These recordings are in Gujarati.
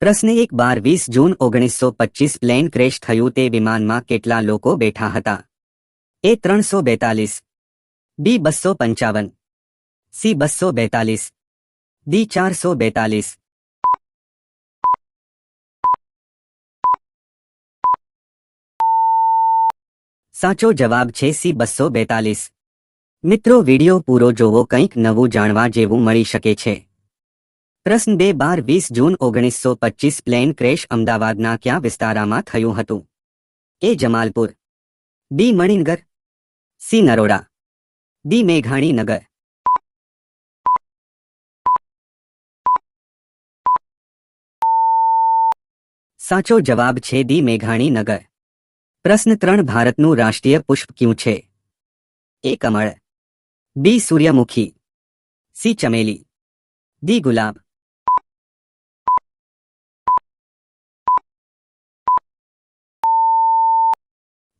પ્રશ્ન એક, બાર વીસ જૂન ઓગણીસો પચીસ પ્લેન ક્રેશ થયું તે વિમાનમાં કેટલા લોકો બેઠા હતા? એ ત્રણસો બેતાલીસ. બી બસો પંચાવન. સી બસો બેતાલીસ. ડી ચારસો બેતાલીસ. સાચો જવાબ છે સી બસો બેતાલીસ. મિત્રો, વિડિયો પૂરો જોવો, કંઈક નવું જાણવા જેવું મળી શકે છે. પ્રશ્ન બે બાર વીસ જૂન ઓગણીસો પચીસ પ્લેન ક્રેશ અમદાવાદના ક્યાં વિસ્તારામાં થયું હતું? A Jamalpur. B Maninagar. C Naroda. D Meghaninagar. સાચો જવાબ છે દી મેઘાણી નગર પ્રશ્ન ત્રણ, ભારતનું રાષ્ટ્રીય પુષ્પ ક્યું છે? એ કમળ. બી સૂર્યમુખી. સી ચમેલી. ડી ગુલાબ.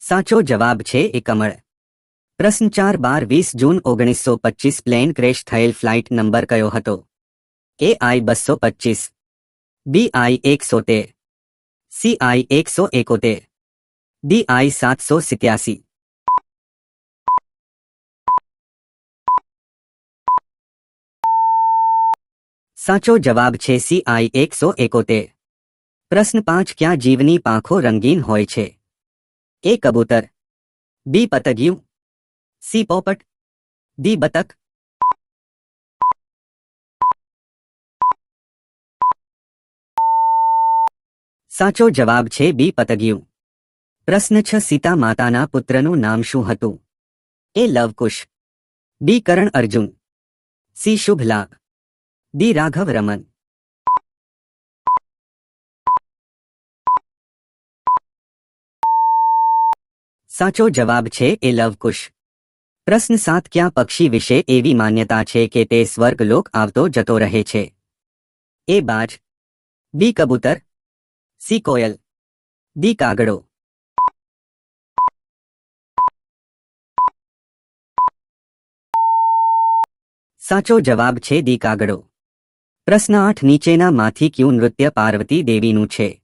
સાચો જવાબ છે એ કમળ પ્રશ્ન ચાર બાર વીસ જૂન ઓગણીસો પચીસ પ્લેન ક્રેશ થયેલ ફ્લાઇટ નંબર કયો હતો એ આઈ બસો પચીસ બી આઈ એકસો તેર સી આઈ એકસો એકોતેર ડી આઈ સાતસો સિત્યાસી સાચો જવાબ છે સી આઈ એકસો એકોતેર પ્રશ્ન પાંચ ક્યાં જીવની પાંખો રંગીન હોય છે એ કબૂતર બી પતંગિયું સી પોપટ ડી બતક સાચો જવાબ છે બી પતંગિયું પ્રશ્ન છ સીતા માતાના પુત્રનું નામ શું હતું? A Lavkush B Karan Arjun C Shubh Labh D Raghav Raman સાચો જવાબ છે એ લવકુશ. પ્રશ્ન સાત, ક્યાં પક્ષી વિશે એવી માન્યતા છે કે તે સ્વર્ગલોક આવતો જતો રહે છે? એ બાજ. બી, કબૂતર. સી, કોયલ. ડી, કાગડો. સાચો જવાબ છે દી કાગડો. પ્રશ્ન આઠ નીચેનામાંથી ક્યું નૃત્ય પાર્વતી દેવીનું છે?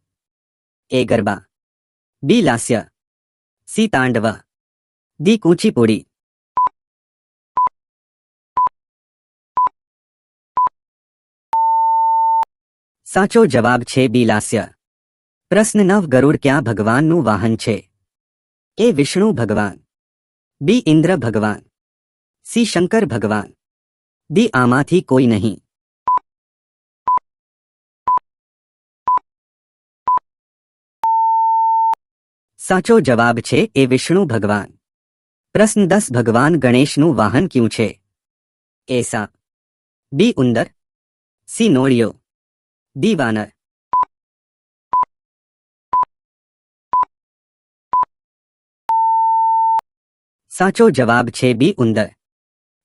A Garba. B, Lasya. C તાંડવ દી કુચીપુડી સાચો જવાબ છે બી લાસ્ય પ્રશ્ન નવ ગરુડ ક્યાં ભગવાનનું વાહન છે? એ વિષ્ણુ ભગવાન. બી ઇન્દ્ર ભગવાન. સી શંકર ભગવાન. ડી આમાંથી કોઈ નહીં. સાચો જવાબ છે એ વિષ્ણુ ભગવાન. પ્રશ્ન દસ, ભગવાન ગણેશનું વાહન ક્યું છે? એ સાપ બી ઉંદર. સી નોળિયો. ડી વાનર. સાચો જવાબ છે બી ઉંદર.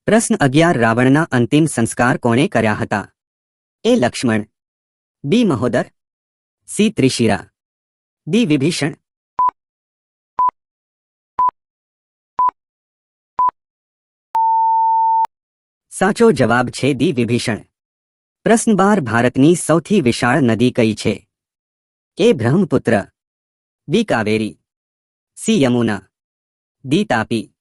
પ્રશ્ન અગિયાર, રાવણના અંતિમ સંસ્કાર કોણે કર્યા હતા? A Lakshman. B Mahodar. C Trishira. D Vibhishan. સાચો જવાબ છે દી વિભીષણ. પ્રશ્ન બાર, ભારતની સૌથી વિશાળ નદી કઈ છે? A Brahmaputra, B Kaveri, C Yamuna D Tapi.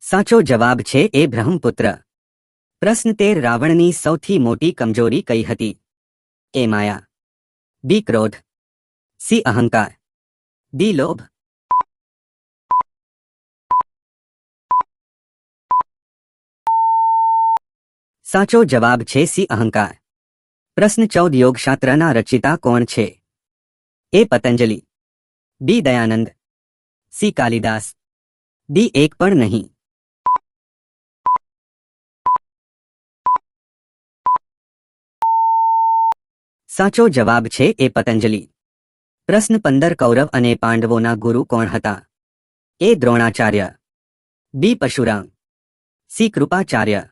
સાચો જવાબ છે એ બ્રહ્મપુત્ર. પ્રશ્ન તેર, રાવણની સૌથી મોટી કમજોરી કઈ હતી? એ માયા, બી ક્રોધ, સી અહંકાર, ડી લોભ સાચો જવાબ છે સી અહંકાર. પ્રશ્ન ચૌદ, યોગશાસ્ત્રના રચિતા કોણ છે? A Patanjali. B Dayanand. C Kalidas. D એક પણ નહીં. સાચો જવાબ છે એ પતંજલિ. પ્રશ્ન પંદર, કૌરવ અને પાંડવોના ગુરુ કોણ હતા? A Dronacharya. B Parshuram C Kripacharya.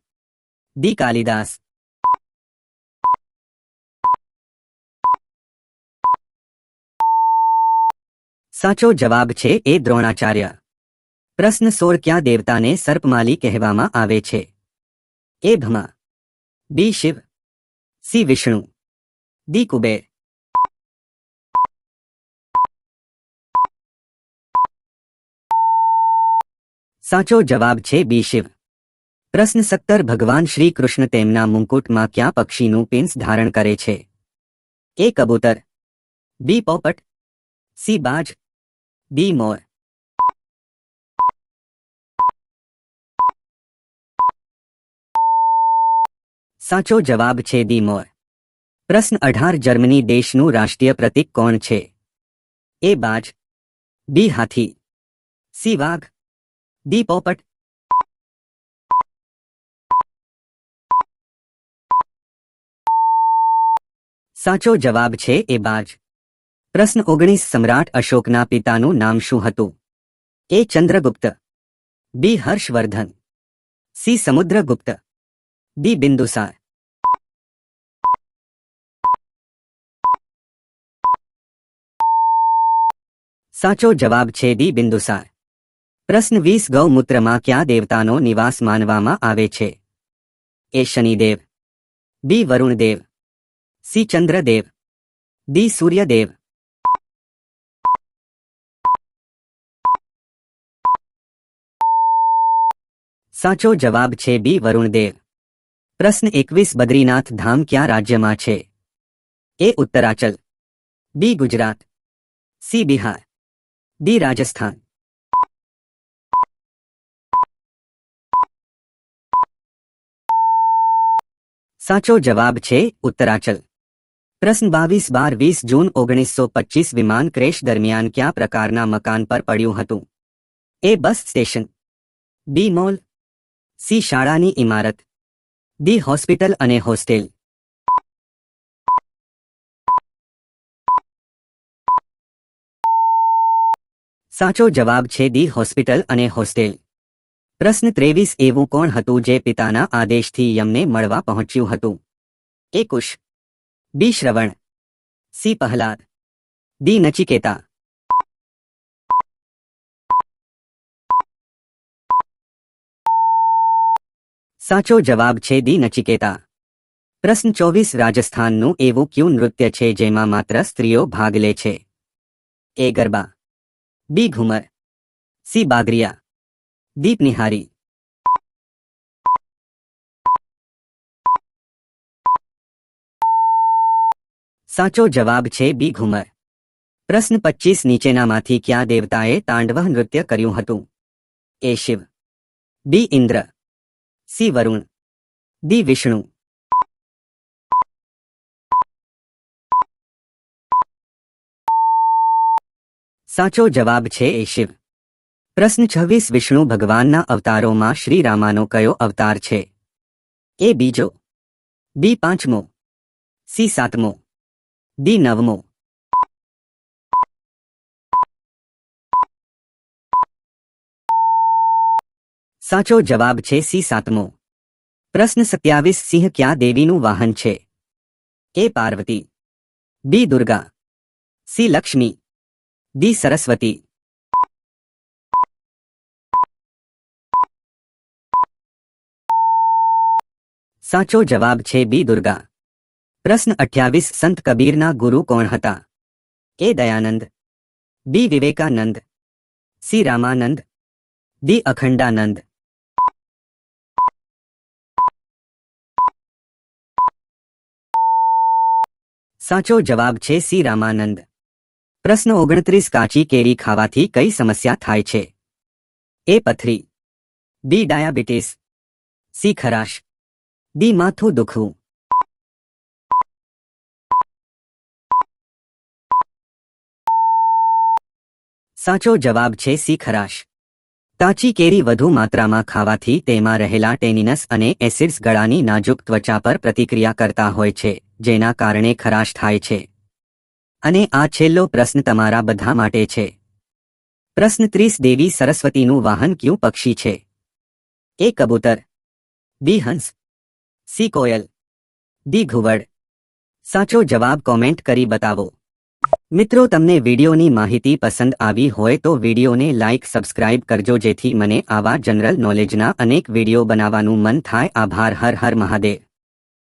D Kalidas સાચો જવાબ છે એ દ્રોણાચાર્ય. પ્રશ્ન સોળ ક્યાં દેવતાને સર્પમાલી કહેવામાં આવે છે? A ભમા. B Shiv. C Vishnu. D Kuber. સાચો જવાબ છે બી શિવ. પ્રશ્ન સત્તર, ભગવાન શ્રી કૃષ્ણ તેમના મુકુટમાં ક્યાં પક્ષીનું પિન્સ ધારણ કરે છે? એ કબૂતર. બી પોપટ. સી બાજ. બી મોર. સાચો જવાબ છે દી મોર. પ્રશ્ન અઢાર, જર્મની દેશનું રાષ્ટ્રીય પ્રતીક કોણ છે? એ બાજ. બી હાથી. સી વાઘ. ડી પોપટ. સાચો જવાબ છે એ બાજ. પ્રશ્ન ઓગણીસ સમ્રાટ અશોકના પિતાનું નામ શું હતું? A Chandragupta. B Harshvardhan. C Samudragupta. D Bindusar. સાચો જવાબ છે ડી બિંદુસાર. પ્રશ્ન વીસ ગૌમૂત્રમાં ક્યાં દેવતાનો નિવાસ માનવામાં આવે છે? A Shanidev. B Varundev. C Chandradev D Suryadev સાચો જવાબ છે બી વરુણદેવ પ્રશ્ન એકવીસ બદ્રીનાથ ધામ ક્યાં રાજ્યમાં છે A Uttaranchal B Gujarat C Bihar D Rajasthan સાચો જવાબ છે ઉત્તરાચલ પ્રશ્ન બાવીસ બાર વીસ જૂન ઓગણીસો પચીસ વિમાન ક્રેશ દરમિયાન કયા પ્રકારના મકાન પર પડ્યું હતું? A bus station. B mall. C શાળાની ઇમારત. ડી હોસ્પિટલ અને હોસ્ટેલ. સાચો જવાબ છે ડી હોસ્પિટલ અને હોસ્ટેલ. પ્રશ્ન ત્રેવીસ એવું કોણ હતું જે પિતાના આદેશથી યમને મળવા પહોંચ્યું હતું? A Kush. B Shravan C Prahlad D Nachiketa સાચો જવાબ છે દી નચિકેતા પ્રશ્ન ચોવીસ રાજસ્થાનનું એવું ક્યું નૃત્ય છે જેમાં માત્ર સ્ત્રીઓ ભાગ લે છે A Garba B Ghoomar C Bagariya દીપ સાચો જવાબ છે બી ઘુમર. પ્રશ્ન પચીસ, નીચેનામાંથી કયા દેવતાએ તાંડવ નૃત્ય કર્યું હતું? A Shiv. B Indra. C Varun. D Vishnu. સાચો જવાબ છે એ શિવ. પ્રશ્ન છવ્વીસ, વિષ્ણુ ભગવાનના અવતારોમાં શ્રી રામાનો કયો અવતાર છે? એ બીજો. બી પાંચમો. સી સાતમો. ડી નવમો. સાચો જવાબ છે સી સાતમો. પ્રશ્ન સત્યાવીસ સિંહ ક્યાં દેવીનું વાહન છે? A Parvati. B Durga. C Lakshmi. D Saraswati. સાચો જવાબ છે બી દુર્ગા. પ્રશ્ન અઠ્યાવીસ, સંત કબીરના ગુરુ કોણ હતા? A Dayanand, B Vivekanand, C Ramanand, D Akhandanand. સાચો જવાબ છે સી રામાનંદ. પ્રશ્ન ઓગણત્રીસ, કાચી કેરી ખાવાથી કઈ સમસ્યા થાય છે? એ પથરી, બી ડાયાબિટીસ, સી ખરાશ, ડી માથું દુખવું. સાચો જવાબ છે સી ખરાશ. કાચી કેરી વધુ માત્રામાં ખાવાથી તેમાં રહેલા ટેનિનસ અને એસિડ્સ ગળાની નાજુક ત્વચા પર પ્રતિક્રિયા કરતા હોય છે, જેના કારણે ખરાશ થાય છે. અને આ છેલ્લો પ્રશ્ન તમારા બધા માટે છે. પ્રશ્ન ત્રીસ દેવી સરસ્વતીનું વાહન ક્યું પક્ષી છે? એ કબૂતર. બી હંસ. સી કોયલ. ડી ઘુવડ. સાચો જવાબ કોમેન્ટ કરી બતાવો. મિત્રો, તમને વિડીયોની માહિતી પસંદ આવી હોય તો વિડીયોને લાઇક સબસ્ક્રાઇબ કરજો જેથી મને આવા જનરલ નોલેજના અનેક વીડિયો બનાવવાનું મન થાય. આભાર. હર હર મહાદેવ.